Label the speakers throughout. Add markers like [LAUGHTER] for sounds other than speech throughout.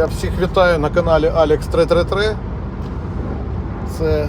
Speaker 1: Я всіх вітаю на каналі Alex 333. Це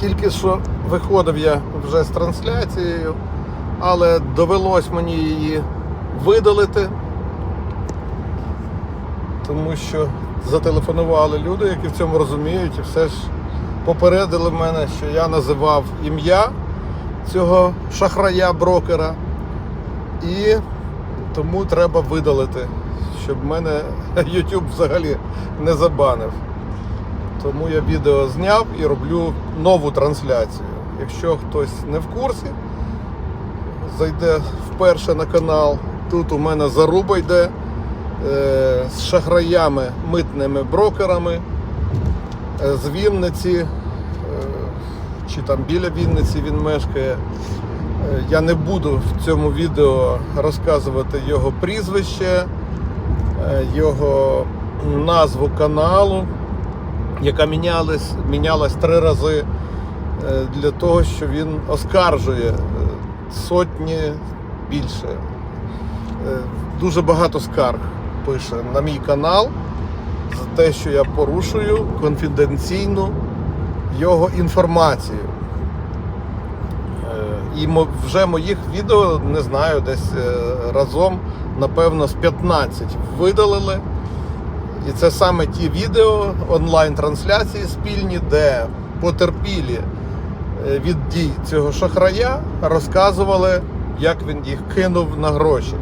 Speaker 1: тільки що виходив я вже з трансляцією, але довелось мені її видалити, тому що зателефонували люди, які в цьому розуміють, і все ж попередили мене, що я називав ім'я цього шахрая-брокера. І тому треба видалити, щоб мене [LAUGHS] YouTube взагалі не забанив. Тому я відео зняв і роблю нову трансляцію. Якщо хтось не в курсі, зайде вперше на канал. Тут у мене заруба йде е, з шахраями, митними брокерами е, з Вінниці, е, чи там біля Вінниці він мешкає. Е, Я не буду в цьому відео розказувати його прізвище, його назву каналу, яка мінялась, мінялась три рази е, для того, що він оскаржує е, сотні більше. Е, Дуже багато скарг пише на мій канал за те, що я порушую конфіденційну його інформацію. І вже моїх відео, не знаю, десь е, разом, напевно, з 15 видалили. І це саме ті відео онлайн-трансляції спільні, де потерпілі е, від дій цього шахрая розказували, як він їх кинув на гроші.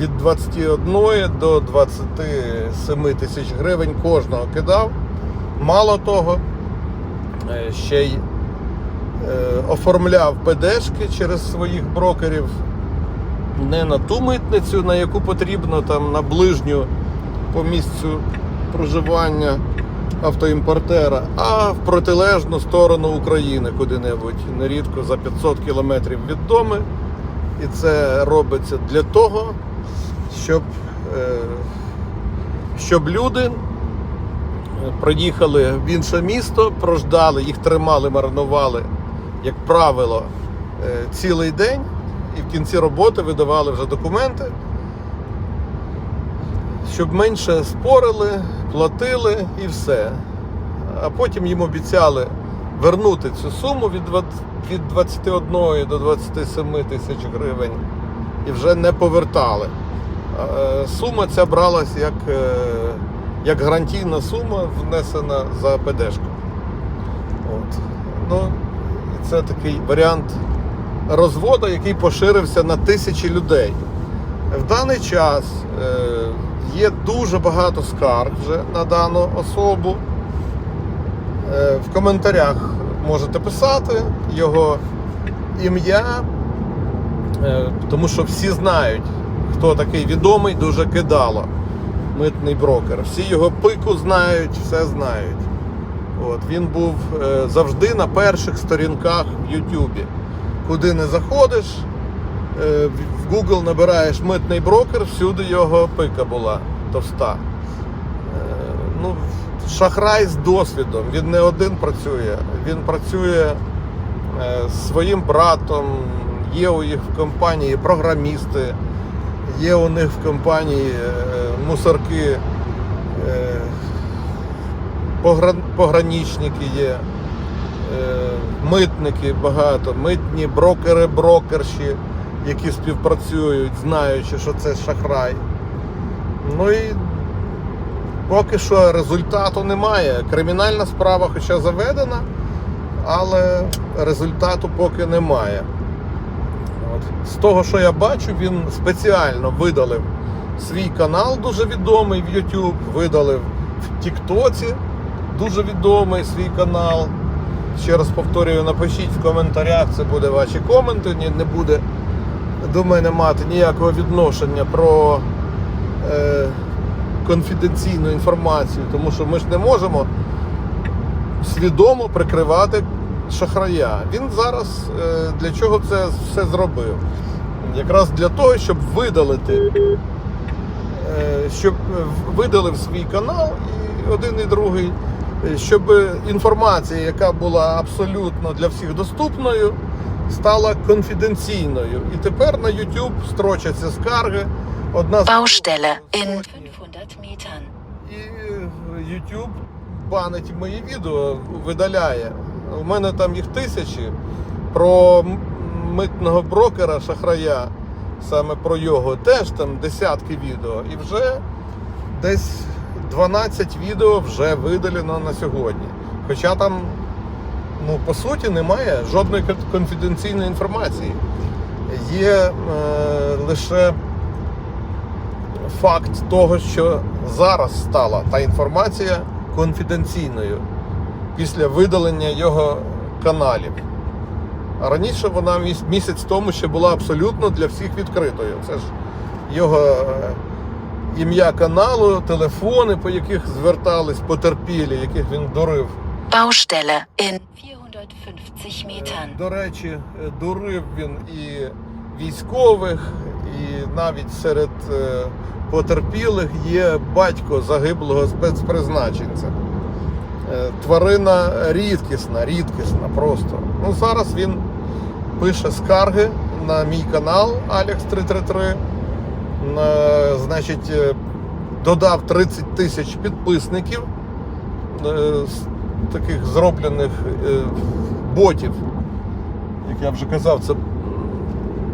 Speaker 1: Від 21 до 27 тисяч гривень кожного кидав. Мало того, е, ще й оформляв ПДшки через своїх брокерів не на ту митницю, на яку потрібно, там на ближню по місцю проживання автоімпортера, а в протилежну сторону України куди-небудь, нерідко за 500 кілометрів від дому. І це робиться для того, щоб, е, щоб люди приїхали в інше місто, прождали, їх тримали, марнували, як правило, е, цілий день, і в кінці роботи видавали вже документи, щоб менше спорили, платили і все. А потім їм обіцяли вернути цю суму від від 21 до 27 тисяч гривень і вже не повертали. Е, Сума ця бралась як, е, як гарантійна сума, внесена за ПДшку. От. Ну, це такий варіант розводу, який поширився на тисячі людей. В даний час е, є дуже багато скарг вже на дану особу. Е, в коментарях можете писати його ім'я, е, тому що всі знають, хто такий відомий, дуже кидало. Митний брокер. Всі його пику знають, все знають. От, він був е, завжди на перших сторінках в Ютубі. Куди не заходиш, е, в Google набираєш митний брокер, всюди його пика була товста. Е, ну, шахрай з досвідом. Він не один працює. Він працює з своїм братом. Є у їх в компанії програмісти, є у них в компанії мусорки, пограничники є, е, митники багато, митні брокери, брокерші, які співпрацюють, знаючи, що це шахрай. Ну і поки що результату немає. Кримінальна справа хоча заведена, але результату поки немає. От. З того, що я бачу, він спеціально видалив свій канал дуже відомий в YouTube, видалив в Тіктоці дуже відомий свій канал. Ще раз повторюю, напишіть в коментарях, це буде ваші коменти, ні- не буде до мене мати ніякого відношення про е, конфіденційну інформацію, тому що ми ж не можемо свідомо прикривати шахрая. Він зараз е, для чого це все зробив? Якраз для того, щоб видалити, е, щоб е, видалив свій канал і один і другий, щоб інформація, яка була абсолютно для всіх доступною, стала конфіденційною. І тепер на YouTube строчаться скарги. Одна з
Speaker 2: Baustelle in
Speaker 3: 500 Metern.
Speaker 1: і YouTube банить мої відео, видаляє. У мене там їх тисячі. Про митного брокера шахрая, саме про його, теж там десятки відео. І вже десь 12 відео вже видалено на сьогодні. Хоча там, ну, по суті, немає жодної конфіденційної інформації. Є е, лише факт того, що зараз стала та інформація конфіденційною після видалення його каналів. А раніше вона міс- місяць тому ще була абсолютно для всіх відкритою. Це ж його е, ім'я каналу, телефони, по яких звертались потерпілі, яких він дурив.
Speaker 2: Baustelle in 450 Metern.
Speaker 1: До речі, е, дурив він і військових, і навіть серед е, потерпілих є батько загиблого спецпризначенця. Е, Тварина рідкісна, рідкісна просто. Ну, зараз він пише скарги на мій канал Alex 333. На, значить, е, додав 30 тисяч підписників е, з таких зроблених е, ботів. Як я вже казав, це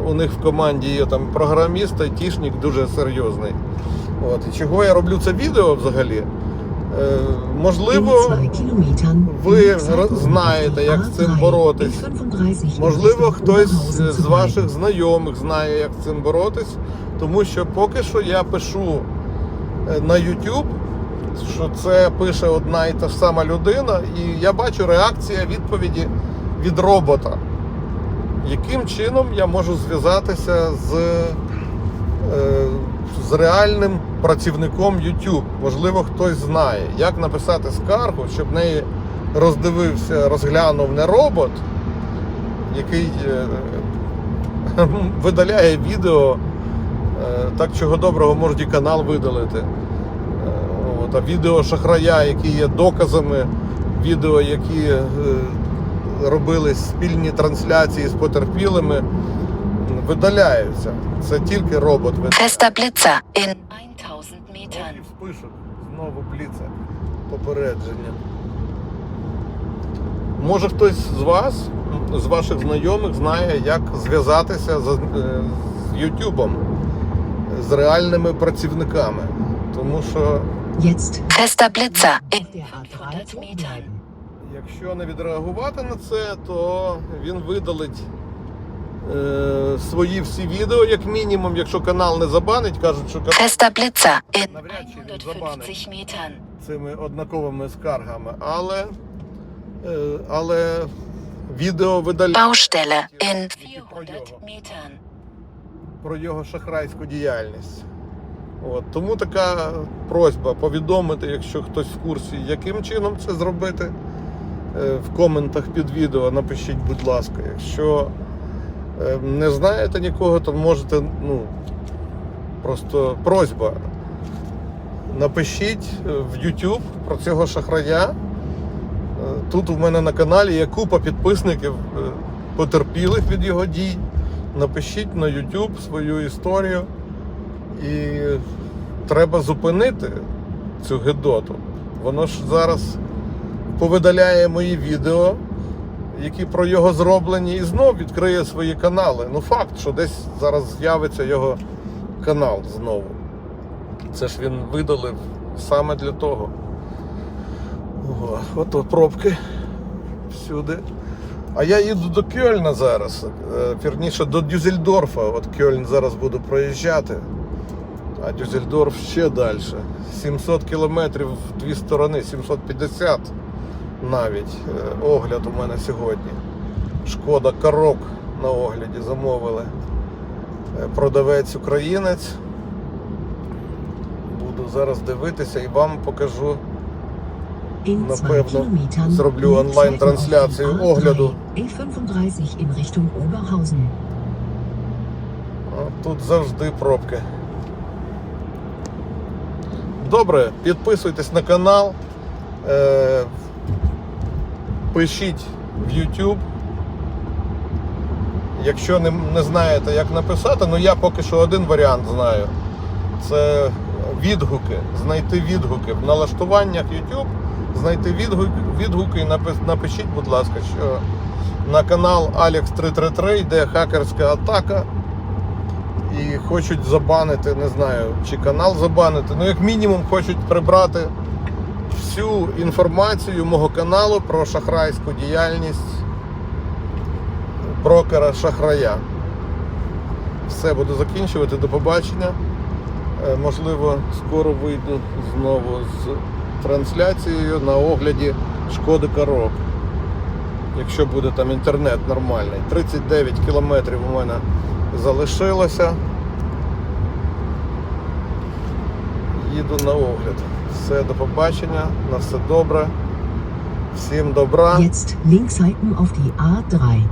Speaker 1: у них в команді є там програміст, айтішник дуже серйозний. От. І чого я роблю це відео взагалі? Можливо, ви знаєте, як з цим боротись. Можливо, хтось з ваших знайомих знає, як з цим боротись, тому що поки що я пишу е, на YouTube, що це пише одна і та ж сама людина, і я бачу реакція відповіді від робота. Яким чином я можу зв'язатися з, е, з реальним працівником YouTube? Можливо, хтось знає, як написати скаргу, щоб неї роздивився, розглянув не робот, який е, [LAUGHS] видаляє відео, так чого доброго можуть і канал видалити. Е, От, а відео шахрая, які є доказами, відео, які е, робили спільні трансляції з потерпілими, видаляються. Це тільки робот
Speaker 2: in 1000
Speaker 1: І Знову пліце. Попередження. Може хтось з вас, з ваших знайомих, знає, як зв'язатися з, е, з реальними працівниками. Тому що
Speaker 3: Jetzt
Speaker 2: Fester Blitzer in
Speaker 3: auf der
Speaker 2: 500
Speaker 3: A3
Speaker 2: Metern.
Speaker 3: bleiben.
Speaker 1: якщо не відреагувати на це, то він видалить е, свої всі відео, як мінімум, якщо канал не забанить, кажуть, що канал Навряд чи він
Speaker 2: 150
Speaker 1: цими однаковими скаргами, але, е, але відео видаляє
Speaker 2: Baustelle in 400
Speaker 1: його.
Speaker 2: Metern.
Speaker 1: Про його шахрайську діяльність. От, тому така просьба повідомити, якщо хтось в курсі, яким чином це зробити. Е, В коментах під відео напишіть, будь ласка. Якщо е, не знаєте нікого, то можете, ну, просто просьба. Напишіть е, в YouTube про цього шахрая. Тут у мене на каналі є купа підписників, потерпілих від його дій. Напишіть на YouTube свою історію. І треба зупинити цю гидоту. Воно ж зараз повидаляє мої відео, які про його зроблені, і знов відкриє свої канали. Ну, факт, що десь зараз з'явиться його канал знову. Це ж він видалив саме для того. О, ото пробки всюди. А я їду до Кьольна зараз. е, Вірніше до Дюзельдорфа. От Кьольн зараз буду проїжджати. А Дюзельдорф ще далі. 700 кілометрів в дві сторони, 750 навіть. Е, Огляд у мене сьогодні. Шкода Корок на огляді замовили. Е, Продавець українець. Буду зараз дивитися і вам покажу. Напевно, зроблю онлайн-трансляцію огляду.
Speaker 3: A3, E35 in Richtung Oberhausen.
Speaker 1: А Тут завжди пробки. Добре, підписуйтесь на канал. Е, пишіть в YouTube. Якщо не, не знаєте, як написати, ну я поки що один варіант знаю. Це відгуки, знайти відгуки в налаштуваннях YouTube, знайти відгуки, відгуки і напишіть, будь ласка, що на канал Alex 333 йде хакерська атака. І хочуть забанити, не знаю, чи канал забанити. Ну, як мінімум, хочуть прибрати всю інформацію мого каналу про шахрайську діяльність брокера шахрая. Все буду закінчувати. До побачення. Е, Можливо, скоро вийду знову з трансляцією на огляді шкоди Карок. Якщо буде там інтернет нормальний. 39 кілометрів у мене залишилося. Їду на огляд. Все, до побачення, на все добре. Всім добра.
Speaker 3: Jetzt links auf die A3.